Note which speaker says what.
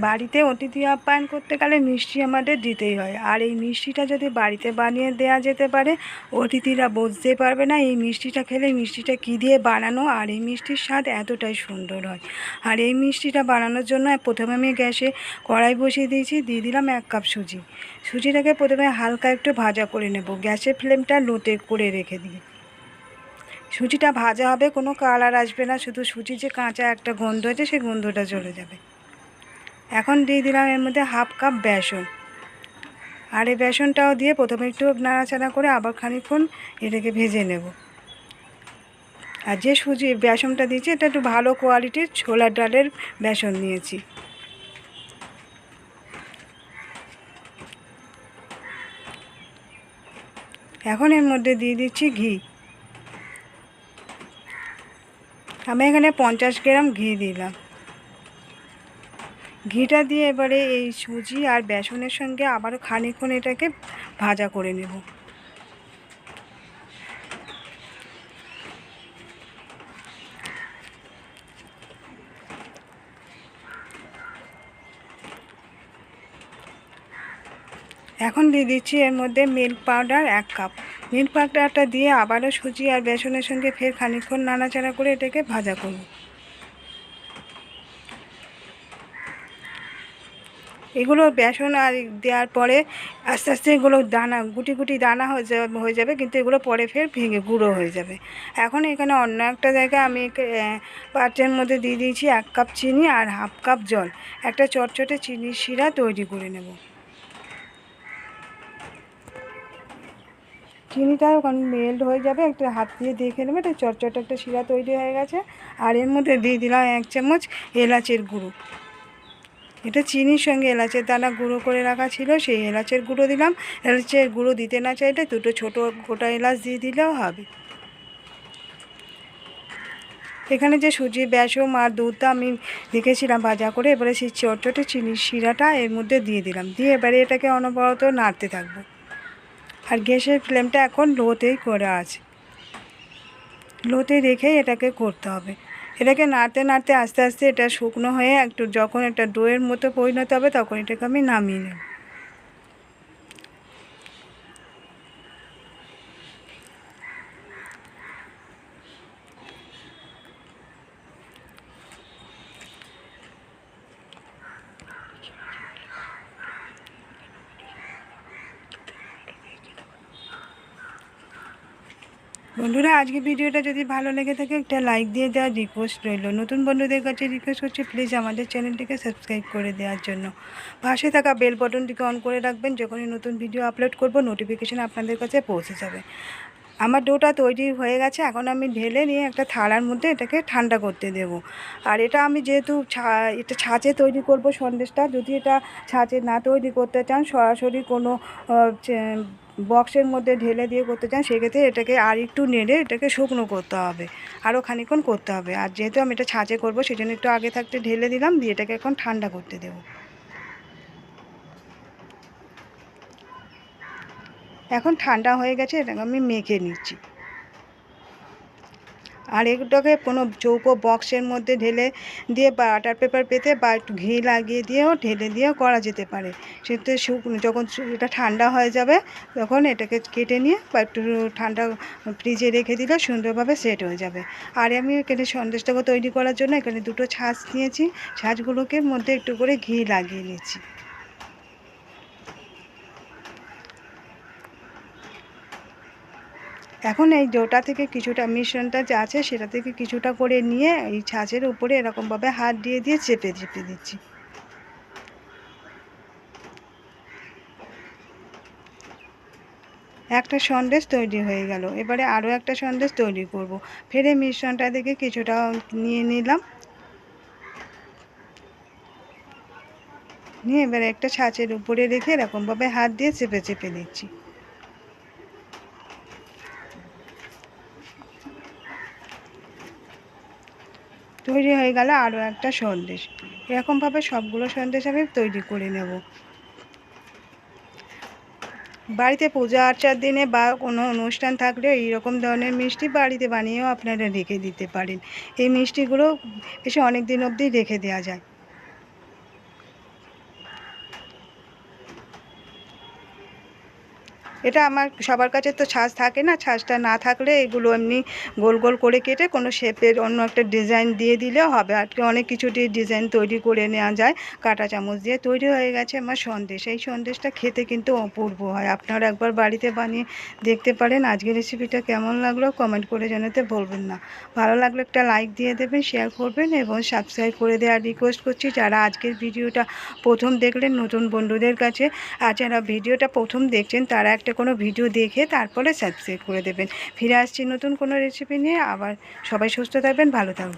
Speaker 1: বাড়িতে অতিথি আপ্যায়ন করতে গেলে মিষ্টি আমাদের দিতেই হয়। আর এই মিষ্টিটা যদি বাড়িতে বানিয়ে দেওয়া যেতে পারে, অতিথিরা বুঝতে পারবে না এই মিষ্টিটা খেলে মিষ্টিটা কী দিয়ে বানানো আর এই মিষ্টির স্বাদ এতটাই সুন্দর হয়। আর এই মিষ্টিটা বানানোর জন্য প্রথমে আমি গ্যাসে কড়াই বসিয়ে দিয়েছি, দিয়ে দিলাম এক কাপ সুজি। সুজিটাকে প্রথমে হালকা একটু ভাজা করে নেব। গ্যাসের ফ্লেমটা লোতে করে রেখে দিই। সুজিটা ভাজা হবে, কোনো কালার আসবে না। শুধু সুজি যে কাঁচা একটা গন্ধ আছে, সেই গন্ধটা চলে যাবে। এখন দিয়ে দিলাম এর মধ্যে হাফ কাপ বেসন। আর এই বেসনটাও দিয়ে প্রথমে একটু নাড়াচাড়া করে আবার খানিকক্ষণ এটাকে ভেজে নেব। আর যে সুজি বেসনটা দিয়েছি, এটা একটু ভালো কোয়ালিটির ছোলার ডালের বেসন নিয়েছি। এখন এর মধ্যে দিয়ে দিচ্ছি ঘি। আমি এখানে পঞ্চাশ গ্রাম ঘি দিলাম। ঘিটা দিয়ে এবারে এই সুজি আর বেসনের সঙ্গে আবারও খানিকক্ষণ এটাকে ভাজা করে নেব। এখন দিয়ে দিচ্ছি এর মধ্যে মিল্ক পাউডার এক কাপ। মিল্ক পাউডারটা দিয়ে আবারও সুজি আর বেসনের সঙ্গে ফের খানিকক্ষণ নাড়াচাড়া করে এটাকে ভাজা করব। এগুলো বেসন আর দেওয়ার পরে আস্তে আস্তে এগুলো দানা, গুটি গুটি দানা হয়ে যাবে হয়ে যাবে, কিন্তু এগুলো পরে ফের ভেঙে গুঁড়ো হয়ে যাবে। এখন এখানে অন্য একটা জায়গায় আমি পাত্রের মধ্যে দিয়ে দিয়েছি এক কাপ চিনি আর হাফ কাপ জল। একটা চটচটে চিনির শিরা তৈরি করে নেব। চিনিটা ওখানে মেল্ট হয়ে যাবে, একটা হাত দিয়ে দেখে নেবে, একটা চটচট একটা শিরা তৈরি হয়ে গেছে। আর এর মধ্যে দিয়ে দিলাম এক চামচ এলাচের গুঁড়ো। এটা চিনির সঙ্গে এলাচের দানা গুঁড়ো করে রাখা ছিল, সেই এলাচের গুঁড়ো দিলাম। এলাচের গুঁড়ো দিতে না চাইলে দুটো ছোটো গোটা এলাচ দিয়ে দিলেও হবে। এখানে যে সুজি বেসম আর দুধটা আমি রেখেছিলাম ভাজা করে, এবারে সেই চটচটে চিনির শিরাটা এর মধ্যে দিয়ে দিলাম। দিয়ে এবারে এটাকে অনবরত নাড়তে থাকব। আর গ্যাসের ফ্লেমটা এখন লোতেই করা আছে। লোতে রেখে এটাকে করতে হবে। এটাকে নাড়তে নাড়তে আস্তে আস্তে এটা শুকনো হয়ে একটু যখন একটা ডোয়ের মতো পরিণত হবে তখন এটাকে আমি নামিয়ে নেব। বন্ধুরা আজকে ভিডিওটা যদি ভালো লেগে থাকে, একটা লাইক দিয়ে দেওয়ার রিকোয়েস্ট রইল। নতুন বন্ধুদের কাছে রিকোয়েস্ট করছি প্লিজ আমাদের চ্যানেলটিকে সাবস্ক্রাইব করে দেওয়ার জন্য। পাশে থাকা বেল বটনটিকে অন করে রাখবেন, যখনই নতুন ভিডিও আপলোড করব নোটিফিকেশান আপনাদের কাছে পৌঁছে যাবে। আমার ডোটা তৈরি হয়ে গেছে, এখন আমি ঢেলে নিয়ে একটা থালার মধ্যে এটাকে ঠান্ডা করতে দেব। আর এটা আমি যেহেতু এটা ছাঁচে তৈরি করব সন্দেশটা, যদি এটা ছাঁচে না তৈরি করতে চান, সরাসরি কোনো বক্সের মধ্যে ঢেলে দিয়ে করতে চান, সেক্ষেত্রে এটাকে আর একটু নেড়ে এটাকে শুকনো করতে হবে। আরও খানিক্ষণ করতে হবে। আর যেহেতু আমি এটা ছাঁচে করব সেই জন্য একটু আগে থাকতে ঢেলে দিলাম, দিয়ে এটাকে এখন ঠান্ডা করতে দেবো। এখন ঠান্ডা হয়ে গেছে, এটাকে আমি মেখে নিচ্ছি। আর এগুলোকে কোনো চৌকো বক্সের মধ্যে ঢেলে দিয়ে বা আটার পেপার পেতে বা একটু ঘি লাগিয়ে দিয়েও ঢেলে দিয়েও করা যেতে পারে। সেতে শুকনো যখন এটা ঠান্ডা হয়ে যাবে, তখন এটাকে কেটে নিয়ে বা একটু ঠান্ডা ফ্রিজে রেখে দিলে সুন্দরভাবে সেট হয়ে যাবে। আর আমি এখানে সন্দেশটাকে তৈরি করার জন্য এখানে দুটো ছাঁচ নিয়েছি। ছাঁচগুলোকে মধ্যে একটু করে ঘি লাগিয়ে নিয়েছি। এখন এই ডোটা থেকে কিছুটা মিশ্রণটা যা আছে সেটা থেকে কিছুটা করে নিয়ে এই ছাঁচের উপরে এরকমভাবে হাত দিয়ে দিয়ে চেপে চেপে দিচ্ছি। একটা সন্দেশ তৈরি হয়ে গেল। এবারে আরও একটা সন্দেশ তৈরি করব। ফেরে মিশ্রণটা থেকে কিছুটা নিয়ে নিলাম। নিয়ে এবারে একটা ছাঁচের উপরে রেখে এরকমভাবে হাত দিয়ে চেপে চেপে দিচ্ছি। তৈরি হয়ে গেল আরও একটা সন্দেশ। এরকমভাবে সবগুলো সন্দেশ আমি তৈরি করে নেব। বাড়িতে পূজা আর্চার দিনে বা কোনো অনুষ্ঠান থাকলেও এইরকম ধরনের মিষ্টি বাড়িতে বানিয়েও আপনারা রেখে দিতে পারেন। এই মিষ্টিগুলো এসে অনেক দিন অবধি রেখে দেওয়া যায়। এটা আমার সবার কাছে তো ছাঁচ থাকে না, ছাঁচটা না থাকলে এগুলো এমনি গোল গোল করে কেটে কোনো শেপের অন্য একটা ডিজাইন দিয়ে দিলেও হবে। আজকে অনেক কিছু দিয়ে ডিজাইন তৈরি করে নেওয়া যায়, কাঁটা চামচ দিয়ে তৈরি হয়ে গেছে আমার সন্দেশ। এই সন্দেশটা খেতে কিন্তু অপূর্ব হয়। আপনারা একবার বাড়িতে বানিয়ে দেখতে পারেন। আজকের রেসিপিটা কেমন লাগল কমেন্ট করে জানাতে বলবেন না। ভালো লাগলে একটা লাইক দিয়ে দেবেন শেয়ার করবেন এবং সাবস্ক্রাইব করে দেওয়ার রিকোয়েস্ট করছি। যারা আজকের ভিডিওটা প্রথম দেখলেন, নতুন বন্ধুদের কাছে, আর যারা ভিডিওটা প্রথম দেখছেন, তারা একটা কোনো ভিডিও দেখে তারপরে সাবস্ক্রাইব করে দেবেন। ফিরে আসছি নতুন কোনো রেসিপি নিয়ে। আবার সবাই সুস্থ থাকবেন, ভালো থাকবেন।